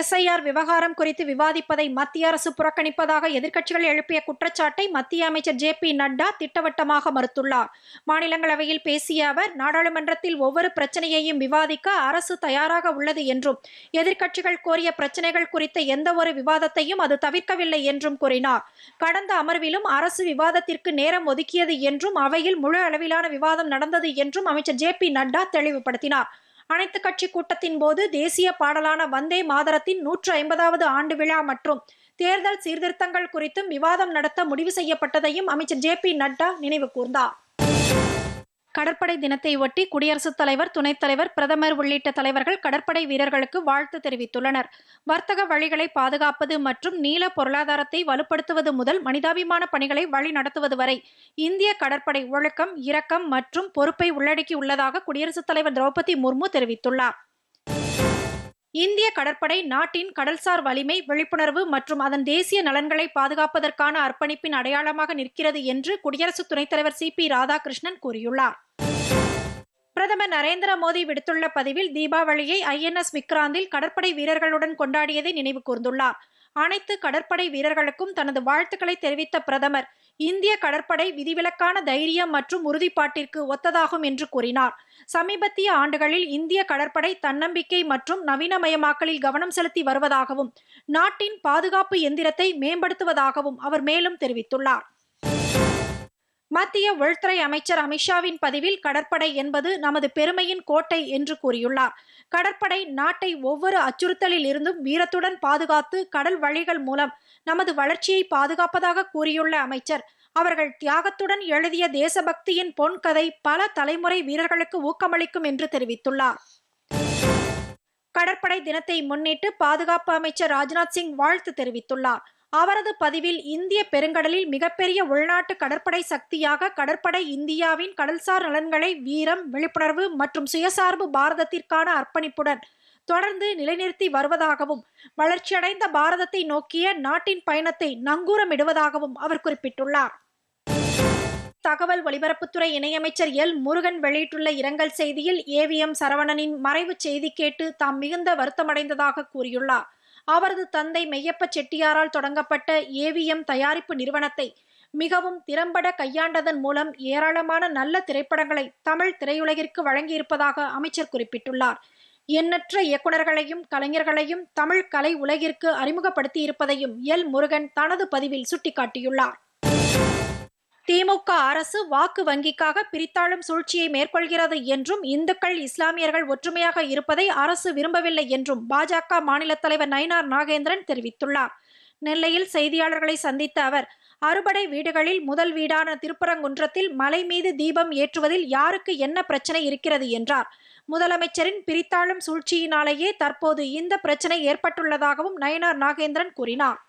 SIR விவகாரம் குறித்து விவாதிப்பதை மத்திய அரசு புறக்கணிப்பதாக எதிர்க்கட்சிகள் எழுப்பிய குற்றச்சாட்டை மத்திய அமைச்சர் ஜே பி நட்டா திட்டவட்டமாக மறுத்துள்ளார். மாநிலங்களவையில் பேசிய அவர் நாடாளுமன்றத்தில் ஒவ்வொரு பிரச்சனையையும் விவாதிக்க அரசு தயாராக உள்ளது என்றும் எதிர்க்கட்சிகள் கோரிய பிரச்சனைகள் குறித்த எந்த ஒரு விவாதத்தையும் அது தவிர்க்கவில்லை என்றும் கூறினார். கடந்த அமர்விலும் அரசு விவாதத்திற்கு நேரம் ஒதுக்கியது என்றும் அவையில் முழு அளவிலான விவாதம் நடந்தது என்றும் அமைச்சர் ஜே பி நட்டா தெளிவுபடுத்தினார். அனைத்து கட்சி கூட்டத்தின் போது தேசிய பாடலான வந்தே மாதரத்தின் நூற்று ஐம்பதாவது ஆண்டு விழா மற்றும் தேர்தல் சீர்திருத்தங்கள் குறித்தும் விவாதம் நடத்த முடிவு செய்யப்பட்டதையும் அமைச்சர் ஜே பி நட்டா நினைவு கூர்ந்தார். கடற்படை தினத்தை ஒட்டி குடியரசுத் தலைவர் துணைத் தலைவர் பிரதமர் உள்ளிட்ட தலைவர்கள் கடற்படை வீரர்களுக்கு வாழ்த்து தெரிவித்துள்ளனர். வர்த்தக வழிகளை பாதுகாப்பது மற்றும் நீல பொருளாதாரத்தை வலுப்படுத்துவது முதல் மனிதாபிமான பணிகளை வழிநடத்துவது வரை இந்திய கடற்படை ஒழுக்கம் இரக்கம் மற்றும் பொறுப்பை உள்ளடக்கியுள்ளதாக குடியரசுத் தலைவர் திரௌபதி முர்மு தெரிவித்துள்ளார். இந்திய கடற்படை நாட்டின் கடல்சார் வலிமை விழிப்புணர்வு மற்றும் அதன் தேசிய நலன்களை பாதுகாப்பதற்கான அர்ப்பணிப்பின் அடையாளமாக நிற்கிறது என்று குடியரசு துணைத் தலைவர் சி பி ராதாகிருஷ்ணன் கூறியுள்ளார். பிரதமர் நரேந்திர மோடி விடுத்துள்ள பதிவில் தீபாவளியை ஐஎன்எஸ் விக்ராந்தில் கடற்படை வீரர்களுடன் கொண்டாடியதை நினைவு கூர்ந்துள்ளார். அனைத்து கடற்படை வீரர்களுக்கும் தனது வாழ்த்துக்களை தெரிவித்த பிரதமர் இந்திய கடற்படை விதிவிலக்கான தைரியம் மற்றும் உறுதிப்பாட்டிற்கு ஒத்ததாகும் என்று கூறினார். சமீபத்திய ஆண்டுகளில் இந்திய கடற்படை தன்னம்பிக்கை மற்றும் நவீனமயமாக்கலில் கவனம் செலுத்தி வருவதாகவும் நாட்டின் பாதுகாப்பு எந்திரத்தை மேம்படுத்துவதாகவும் அவர் மேலும் தெரிவித்துள்ளார். மத்திய உள்துறை அமைச்சர் அமித்ஷாவின் பதிவில் கடற்படை என்பது நமது பெருமையின் கோட்டை என்று கூறியுள்ளார். கடற்படை நாட்டை ஒவ்வொரு அச்சுறுத்தலில் இருந்தும் வீரத்துடன் பாதுகாத்து கடல் வழிகள் மூலம் நமது வளர்ச்சியை பாதுகாப்பதாக கூறியுள்ள அமைச்சர் அவர்கள் தியாகத்துடன் எழுதிய தேசபக்தியின் பொன் கதை பல தலைமுறை வீரர்களுக்கு ஊக்கமளிக்கும் என்று தெரிவித்துள்ளார். கடற்படை தினத்தை முன்னிட்டு பாதுகாப்பு அமைச்சர் ராஜ்நாத் சிங் வாழ்த்து தெரிவித்துள்ளார். அவரது பதிவில் இந்திய பெருங்கடலில் மிகப்பெரிய உள்நாட்டு கடற்படை சக்தியாக கடற்படை இந்தியாவின் கடல்சார் நலன்களை வீரம் விழிப்புணர்வு மற்றும் சுயசார்பு பாரதத்திற்கான அர்ப்பணிப்புடன் தொடர்ந்து நிலைநிறுத்தி வருவதாகவும் வளர்ச்சியடைந்த பாரதத்தை நோக்கிய நாட்டின் பயணத்தை நங்கூரமிடுவதாகவும் அவர் குறிப்பிட்டுள்ளார். தகவல் ஒலிபரப்புத்துறை இணையமைச்சர் எல். முருகன் வெளியிட்டுள்ள இரங்கல் செய்தியில் ஏவிஎம் சரவணனின் மறைவு செய்தி கேட்டு தாம் மிகுந்த வருத்தமடைந்ததாக கூறியுள்ளார். அவரது தந்தை மெய்யப்ப செட்டியாரால் தொடங்கப்பட்ட ஏவிஎம் தயாரிப்பு நிறுவனத்தை மிகவும் திறம்பட கையாண்டதன் மூலம் ஏராளமான நல்ல திரைப்படங்களை தமிழ் திரையுலகிற்கு வழங்கியிருப்பதாக அமைச்சர் குறிப்பிட்டுள்ளார். எண்ணற்ற இயக்குநர்களையும் கலைஞர்களையும் தமிழ் கலை உலகிற்கு அறிமுகப்படுத்தி இருப்பதையும் எல் முருகன் தனது பதிவில் சுட்டிக்காட்டியுள்ளார். திமுக அரசு வாக்கு வங்கிக்காக பிரித்தாளும் சூழ்ச்சியை மேற்கொள்கிறது என்றும் இந்துக்கள் இஸ்லாமியர்கள் ஒற்றுமையாக இருப்பதை அரசு விரும்பவில்லை என்றும் பாஜக மாநில தலைவர் நயினார் நாகேந்திரன் தெரிவித்துள்ளார். நெல்லையில் செய்தியாளர்களை சந்தித்த அவர் அறுபடை வீடுகளில் முதல் வீடான திருப்பரங்குன்றத்தில் மலை மீது தீபம் ஏற்றுவதில் யாருக்கு என்ன பிரச்சனை இருக்கிறது என்றார். முதலமைச்சரின் பிரித்தாளும் சூழ்ச்சியினாலேயே தற்போது இந்த பிரச்சனை ஏற்பட்டுள்ளதாகவும் நயனார் நாகேந்திரன் கூறினார்.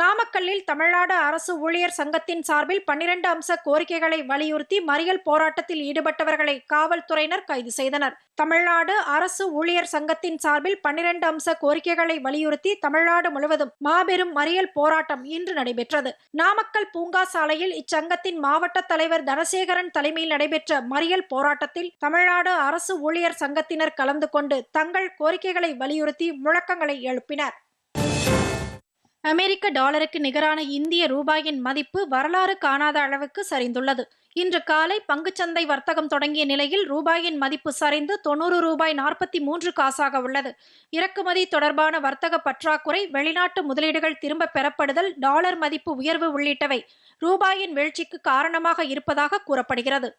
நாமக்கல்லில் தமிழ்நாடு அரசு ஊழியர் சங்கத்தின் சார்பில் பன்னிரண்டு அம்ச கோரிக்கைகளை வலியுறுத்தி மறியல் போராட்டத்தில் ஈடுபட்டவர்களை காவல்துறையினர் கைது செய்தனர். தமிழ்நாடு அரசு ஊழியர் சங்கத்தின் சார்பில் பன்னிரண்டு அம்ச கோரிக்கைகளை வலியுறுத்தி தமிழ்நாடு முழுவதும் மாபெரும் மறியல் போராட்டம் இன்று நடைபெற்றது. நாமக்கல் பூங்கா சாலையில் இச்சங்கத்தின் மாவட்ட தலைவர் தனசேகரன் தலைமையில் நடைபெற்ற மறியல் போராட்டத்தில் தமிழ்நாடு அரசு ஊழியர் சங்கத்தினர் கலந்து கொண்டு தங்கள் கோரிக்கைகளை வலியுறுத்தி முழக்கங்களை எழுப்பினர். அமெரிக்க டாலருக்கு நிகரான இந்திய ரூபாயின் மதிப்பு வரலாறு காணாத அளவுக்கு சரிந்துள்ளது. இன்று காலை பங்குச்சந்தை வர்த்தகம் தொடங்கிய நிலையில் ரூபாயின் மதிப்பு சரிந்து தொண்ணூறு ரூபாய் நாற்பத்தி மூன்று காசாக உள்ளது. இறக்குமதி தொடர்பான வர்த்தக பற்றாக்குறை வெளிநாட்டு முதலீடுகள் திரும்ப பெறப்படுதல் டாலர் மதிப்பு உயர்வு உள்ளிட்டவை ரூபாயின் வீழ்ச்சிக்கு காரணமாக இருப்பதாக கூறப்படுகிறது.